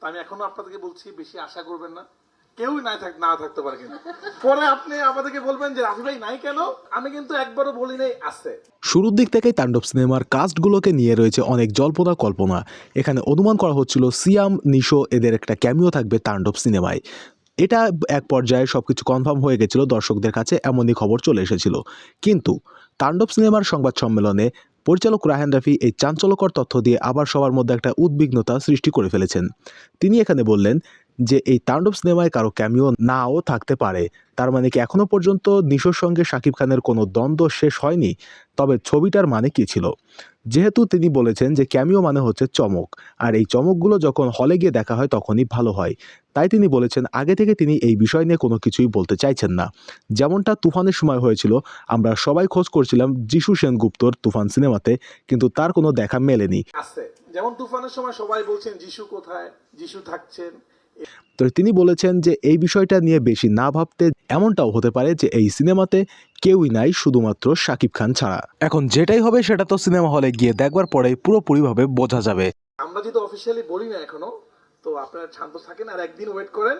তো আমি এখনও আপনাদেরকে বলছি, বেশি আশা করবেন না। কেউই নাই থাক না থাকতে পারে কিন্তু। পরে আপনি আমাদেরকে বলবেন যে রাফি ভাই নাই কেন? আমি কিন্তু একবারও বলি নাই, আছে। শুরুর দিক থেকেই তাণ্ডব সিনেমার কাস্টগুলোকে নিয়ে রয়েছে অনেক জল্পনা কল্পনা। এখানে অনুমান করা হচ্ছিল, সিয়াম, নিশো এদের একটা ক্যামিও থাকবে তাণ্ডব সিনেমায়। এটা এক পর্যায়ে সবকিছু কনফার্ম হয়ে গেছিল দর্শকদের কাছে, এমনই খবর চলে এসেছিল। কিন্তু তাণ্ডব সিনেমার সংবাদ সম্মেলনে পরিচালক রাহান রাফি এই চাঞ্চল্যকর তথ্য দিয়ে আবার সবার মধ্যে একটা উদ্বিগ্নতা সৃষ্টি করে ফেলেছেন। তিনি এখানে বললেন যে, এই তাণ্ডব সিনেমায় কারও ক্যামিও নাও থাকতে পারে। তার মানে কি এখনও পর্যন্ত নিশোর সঙ্গে শাকিব খানের কোনো দ্বন্দ্ব শেষ হয়নি? তবে ছবিটার মানে কী ছিল? যেহেতু তিনি বলেছেন যে, ক্যামিও মানে হচ্ছে চমক। আর এই চমকগুলো যখন হলে গিয়ে দেখা হয়, তখনই ভালো হয়। তাই তিনি বলেছেন আগে থেকে তিনি এই বিষয় নিয়ে কোনো কিছুই বলতে চাইছেন না। যেমনটা তুফানের সময় হয়েছিল আমরা সবাই খোঁজ করছিলাম যিশু সেনগুপ্তর তুফান সিনেমাতে কিন্তু তার কোনো দেখা মেলেনি। যেমন তুফানের সময় সবাই বলছেন যিশু কোথায়? যিশু থাকছেন। তো তিনি বলেছেন যে এই বিষয়টা নিয়ে বেশি না ভাবতে এমনটাও হতে পারে যে এই সিনেমাতে কেউই নাই শুধুমাত্র শাকিব খান ছাড়া। এখন যেটাই হবে সেটা তো সিনেমা হলে গিয়ে দেখবার পরেই পুরোপুরিভাবে বোঝা যাবে। আমরা যদি অফিসিয়ালি বলি না এখনও তো আপনারা শান্ত থাকেন আর একদিন ওয়েট করেন।